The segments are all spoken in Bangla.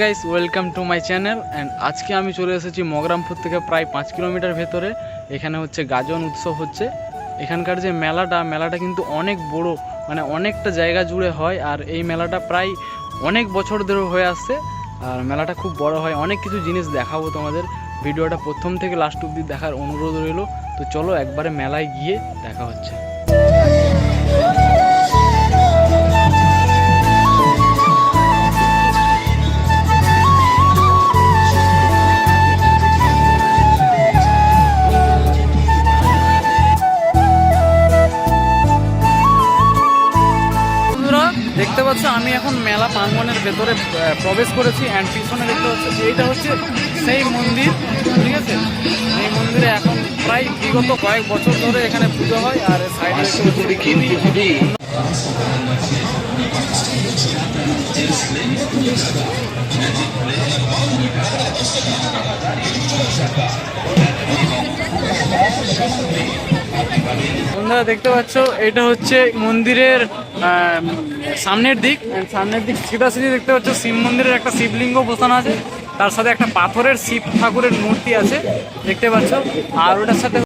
Guys welcome to my channel and আজকে আমি চলে এসেছি মগরামপুর থেকে প্রায় পাঁচ কিলোমিটার ভেতরে। এখানে হচ্ছে গাজন উৎসব হচ্ছে। এখানকার যে মেলাটা মেলাটা কিন্তু অনেক বড় মানে অনেকটা জায়গা জুড়ে হয়। আর এই মেলাটা প্রায় অনেক বছর ধরে হয়ে আসছে। আর মেলাটা খুব বড় হয়। অনেক কিছু জিনিস দেখাবো তোমাদের। ভিডিওটা প্রথম থেকে লাস্ট অব্দি দেখার অনুরোধ রইল। তো চলো একবারে মেলায় গিয়ে দেখা হচ্ছে। ভেতরে প্রবেশ করেছি অ্যান্ড পিছনে দেখতে পাচ্ছ এইটা হচ্ছে সেই মন্দির ঠিক আছে? এই মন্দিরে এখন প্রায় বিগত কয়েক বছর ধরে এখানে পুজো হয় আর সাইডে বন্ধুরা দেখতে পাচ্ছ, এটা হচ্ছে মন্দিরের সামনের দিক। সামনের দিক সিধা সিধি দেখতে পাচ্ছ, শিব মন্দিরের একটা শিবলিঙ্গ বসানো আছে। তার সাথে একটা পাথরের শিব ঠাকুরের মূর্তি আছে। দেখতে পাচ্ছ, আর ওটার সাথে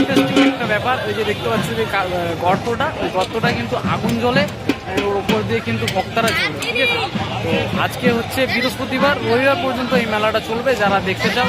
ইন্টারেস্টিং একটা ব্যাপার ওই যে দেখতে পাচ্ছ যে গর্তটা। ওই গর্তটা কিন্তু আগুন জ্বলে ওর উপর দিয়ে কিন্তু ভক্তরা চলে ঠিক আছে? তো আজকে হচ্ছে বৃহস্পতিবার, রবিবার পর্যন্ত এই মেলাটা চলবে, যারা দেখতে চাও।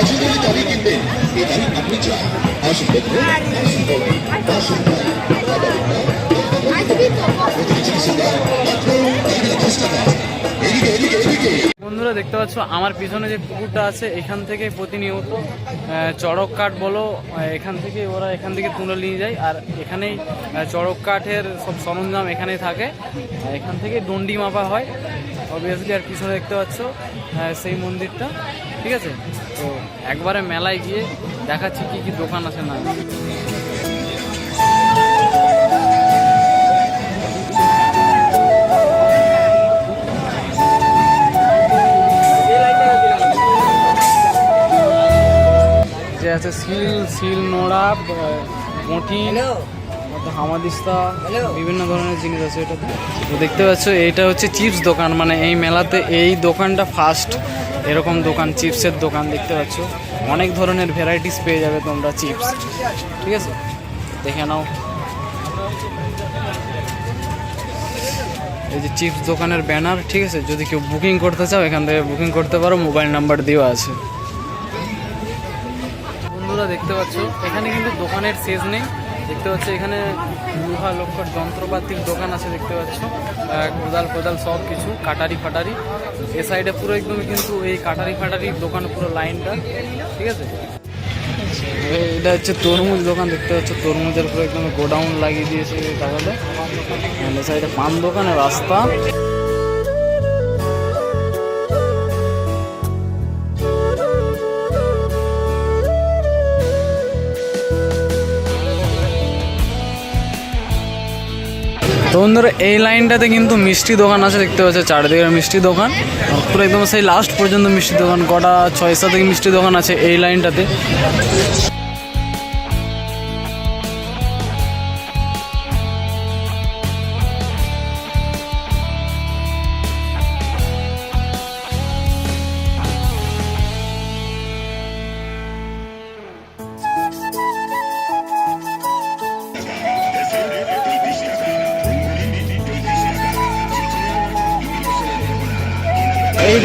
এদিকে এদিকে এদিকে বন্ধুরা, দেখতে পাচ্ছ, আমার পিছনে যে কুকুরটা আছে, এখান থেকে প্রতিনিয়ত চড়ক কাঠ বলো এখান থেকে ওরা এখান থেকে তুলে নিয়ে যায়, আর এখানেই চড়ক কাঠের সব সরঞ্জাম এখানেই থাকে। এখান থেকে দণ্ডি মাপা হয়। অবভিয়াসলি আর পিছনে দেখতে পাচ্ছ আহ, সেই মন্দিরটা ঠিক আছে? তো একবারে মেলায় গিয়ে দেখাচ্ছি কি কি দোকান আছে না যে আছে সিল সিল নোড়া মঠি হামাদিস্তা বিভিন্ন ধরনের জিনিস আছে এটাতে। তো দেখতে পাচ্ছ এইটা হচ্ছে চিপস দোকান মানে এই মেলাতে এই দোকানটা ফার্স্ট এরকম দোকান চিপসের দোকান দেখতে পাচ্ছ। অনেক ধরনের ভ্যারাইটিস পেয়ে যাবে তোমরা চিপস। ঠিক আছে? দেখে নাও। এই যে চিপস দোকানের ব্যানার ঠিক আছে? যদি কেউ বুকিং করতে চাও এখান থেকে বুকিং করতে পারো। মোবাইল নাম্বার দেওয়া আছে। বন্ধুরা দেখতে পাচ্ছ এখানে কিন্তু দোকানের শেষ নেই। দেখতে পাচ্ছ এখানে লোহা লক্ষর যন্ত্রপাতির দোকান আছে দেখতে পাচ্ছ। কোদাল কোদাল সব কিছু, কাটারি ফাটারি। এ সাইডে পুরো একদম কিন্তু এই কাটারি ফাটারির দোকান, পুরো লাইনটা। ঠিক আছে? এটা হচ্ছে তরমুজ দোকান, দেখতে পাচ্ছ তরমুজের পুরো একদম গোডাউন লাগিয়ে দিয়েছে তাহলে। সাইডে পান দোকানের রাস্তা। তো বন্ধুরা, এই লাইনটাতে কিন্তু মিষ্টি দোকান আছে, দেখতে পাচ্ছি চারদিকে মিষ্টি দোকান। পুরো একদম সেই লাস্ট পর্যন্ত মিষ্টি দোকান, কটা ছয় সাত মিষ্টি দোকান আছে এই লাইনটাতে।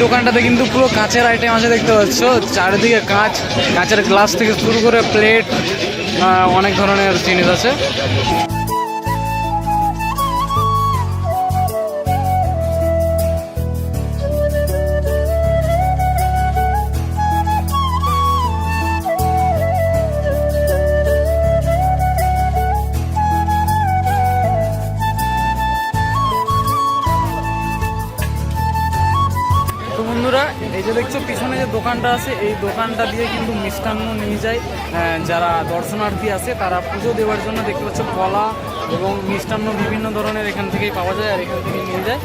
দোকানটাতে কিন্তু পুরো কাঁচের আইটেম আছে, দেখতে পাচ্ছ? চারিদিকে কাঁচ, কাঁচের গ্লাস থেকে শুরু করে প্লেট অনেক ধরনের জিনিস আছে। বন্ধুরা, এই যে দেখছ, পিছনে যে দোকানটা আছে, এই দোকানটা দিয়ে কিন্তু মিষ্টান্ন নিয়ে যায়। যারা দর্শনার্থী আছে, তারা পুজো দেওয়ার জন্য দেখতে পাচ্ছ, কলা এবং মিষ্টান্ন বিভিন্ন ধরনের এখান থেকেই পাওয়া যায় আর এখান থেকে নিয়ে যায়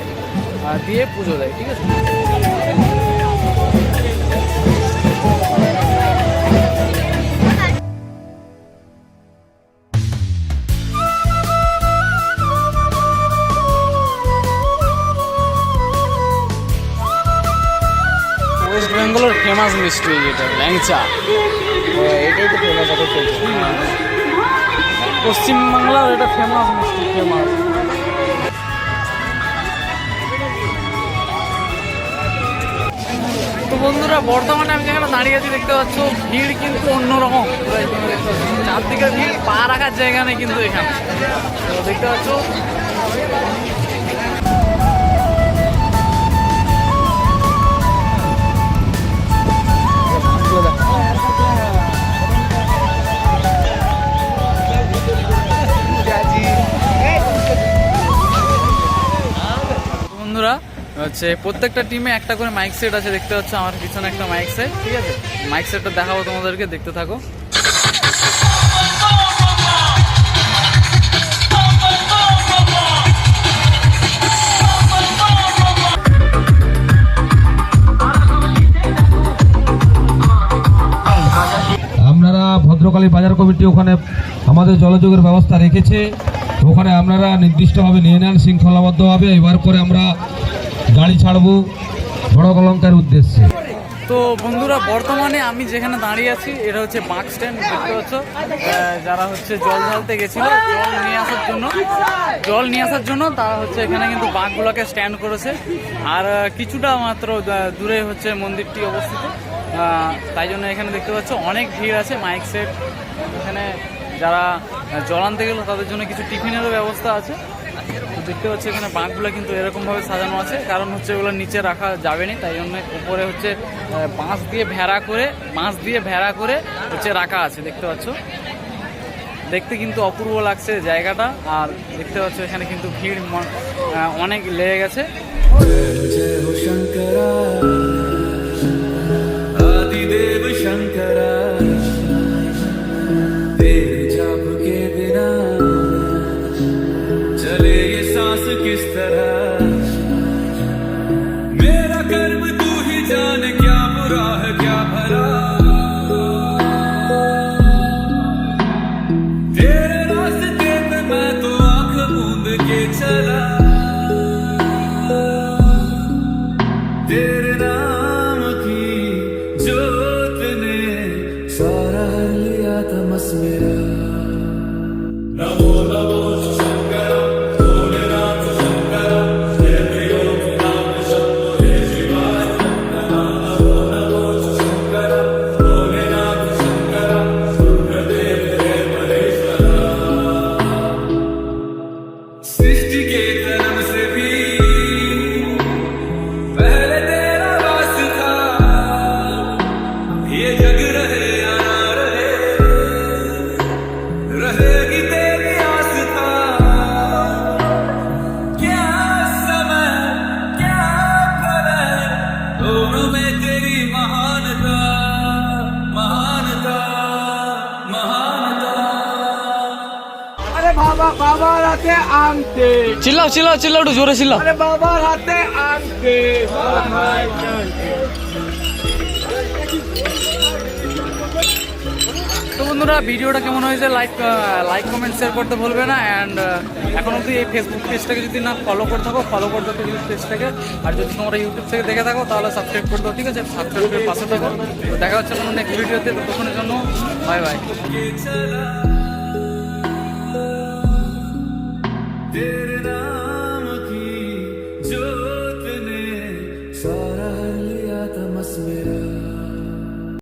আর দিয়ে পুজো দেয়, ঠিক আছে? ফেমাস মিষ্টি এটা ল্যাংচা। এটাই তো ফেমাস এখন পশ্চিমবাংলার এটা ফেমাস মিষ্টি ফেমাস তো বন্ধুরা বর্তমানে আমি যেখানে দাঁড়িয়ে আছি দেখতে পাচ্ছ ভিড় কিন্তু অন্যরকম। চারদিকে ভিড় পা রাখার জায়গা নেই কিন্তু এখানে। তো দেখতে পাচ্ছ বন্ধুরা, হচ্ছে প্রত্যেকটা টিমে একটা করে মাইক সেট আছে, দেখতে পাচ্ছ আমার পিছনে একটা মাইক সেট ঠিক আছে? মাইক সেটটা দেখাবো তোমাদেরকে, দেখতে থাকো। আপনারা ভদ্রকালী বাজার কমিটি ওখানে আমাদের জলযোগের ব্যবস্থা রেখেছে। ওখানে আপনারা নির্দিষ্টভাবে নিয়ে নেন, শৃঙ্খলাবদ্ধভাবে। এবার করে আমরা গাড়ি ছাড়বো বড় কলঙ্কার উদ্দেশ্যে। তো বন্ধুরা, বর্তমানে আমি যেখানে দাঁড়িয়ে আছি, এটা হচ্ছে বাঁক স্ট্যান্ড, দেখতে পাচ্ছ? যারা হচ্ছে জল ঢালতে গেছিল, জল নিয়ে আসার জন্য। জল নিয়ে আসার জন্য তারা হচ্ছে এখানে কিন্তু বাঁকগুলোকে স্ট্যান্ড করেছে। আর কিছুটা মাত্র দূরে হচ্ছে মন্দিরটি অবস্থিত। তাই জন্য এখানে দেখতে পাচ্ছ, অনেক ভিড় আছে, মাইক সেট। এখানে যারা আহ, জল আনতে গেলো তাদের জন্য কিছু টিফিনেরও ব্যবস্থা আছে। দেখতে পাচ্ছি এখানে বাঁকগুলো কিন্তু এরকম ভাবে সাজানো আছে। কারণ হচ্ছে এগুলো নিচে রাখা যাবে না তাই জন্য উপরে হচ্ছে বাঁশ দিয়ে ভেড়া করে বাঁশ দিয়ে ভেড়া করে হচ্ছে রাখা আছে দেখতে পাচ্ছ? দেখতে কিন্তু অপূর্ব লাগছে জায়গাটা। আর দেখতে পাচ্ছ এখানে কিন্তু ভিড় অনেক লেগে গেছে। transmitter. বাবার হাতে আনতে। চিল্লাও চিল্লাও চিল্লাও একটু জোরে চিল্লাও। আরে বাবার হাতে আনতে। তো বন্ধুরা ভিডিওটা কেমন হয়েছে? লাইক লাইক কমেন্ট শেয়ার করতে ভুলবে না। অ্যান্ড এখন অবধি এই ফেসবুক পেজটাকে যদি না ফলো করে থাকো ফলো করে থাকো ইউটিউব পেজটাকে আর যদি তোমরা ইউটিউব থেকে দেখে থাকো তাহলে সাবস্ক্রাইব করে দাও ঠিক আছে? সাবস্ক্রাইব করে পাশে থাকো। দেখা হচ্ছে কোনো নেক্সট ভিডিওতে ততক্ষণের জন্য বাই বাই did it.